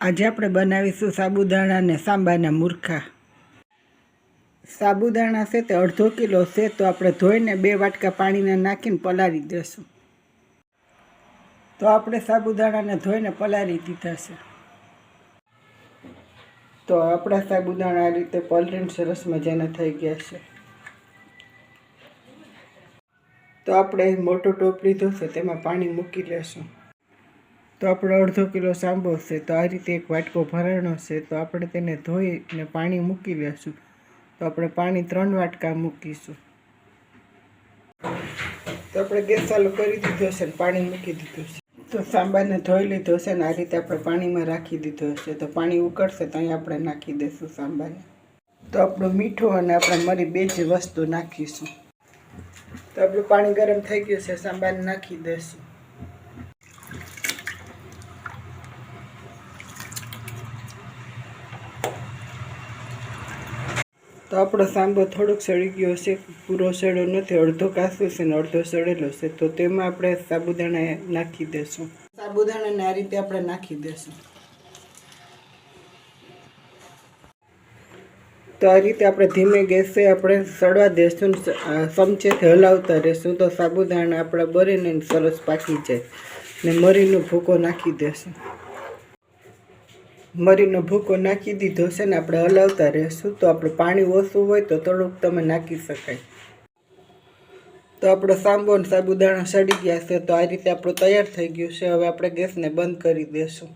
આજે આપણે બનાવીશું સાબુદાણા અને સાંબાના મૂર્ખા. સાબુદાણા છે તે અડધો કિલો છે, તો આપણે ધોઈને બે વાટકા પાણીને નાખીને પલાળી દઈશું તો આપણે સાબુદાણાને ધોઈને પલાળી દીધા છે. તો આપણા સાબુદાણા આ રીતે પલરીને સરસ મજાના થઈ ગયા છે. તો આપણે મોટો ટોપ લીધો છે, તેમાં પાણી મૂકી લેશું. તો આપણો અડધો કિલો સાંભો છે, તો આ રીતે એક વાટકો ભરાણો છે, તો આપણે તેને ધોઈને પાણી મૂકી લેશું. તો આપણે પાણી ત્રણ વાટકા મૂકીશું. તો આપણે ગેસ ચાલુ કરી દીધો છે પાણી મૂકી દીધું છે. તો સાંબાને ધોઈ લીધો છે ને આ રીતે આપણે પાણીમાં રાખી દીધો છે. તો પાણી ઉકળશે તો અહીં આપણે નાખી દઈશું સાંબાને. તો આપણું મીઠું અને આપણે મરી બે જ વસ્તુ નાખીશું. તો આપણું પાણી ગરમ થઈ ગયું છે, સાંબાને નાખી દઈશું તો આપણો સાંભો થોડોક સળી ગયો છે પૂરો સડો નથી, અડધો કાચો છે ને અડધો સડેલો છે, તો તેમાં આપણે સાબુદાણા નાખી દઈશું સાબુદાણાને આ રીતે આપણે નાખી દઈશું તો આ રીતે આપણે ધીમે ગેસે આપણે સડવા દઈશું ચમચેથી હલાવતા રહેશું, તો સાબુદાણા આપણા બરીને સરસ પાકી જાય. ને મરીનો ભૂકો નાખી દેશું. મરીનો ભૂકો નાખી દીધો છે ને આપણે હલાવતા રહેશું. તો આપણે પાણી ઓછું હોય તો થોડુંક તમે નાખી શકાય. તો આપણો સાંબો અને સાબુદાણા સડી ગયા છે, તો આ રીતે આપણું તૈયાર થઈ ગયું છે. હવે આપણે ગેસને બંધ કરી દેશું.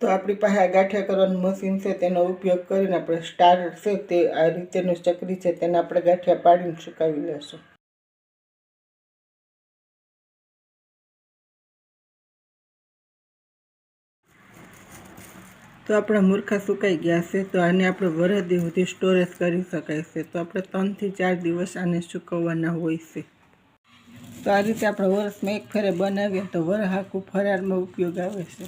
તો આપણી પાસે આ ગાંઠિયા કરવાનું મશીન છે, તેનો ઉપયોગ કરીને આપણે સ્ટાર છે, તે આ રીતેનું ચકરી છે, તેને આપણે ગાંઠિયા પાડીને સુકાવી લેશું. તો આપણા મૂર્ખા સુકાઈ ગયા છે, તો આને આપણે વરદી સુધી સ્ટોરેજ કરી શકાય છે. તો આપણે ત્રણથી ચાર દિવસ આને સૂકવવાના હોય છે. તો આ રીતે આપણે વર્ષમાં એક ફેરે બનાવીએ તો વરહાકું ફરારમાં ઉપયોગ આવે છે.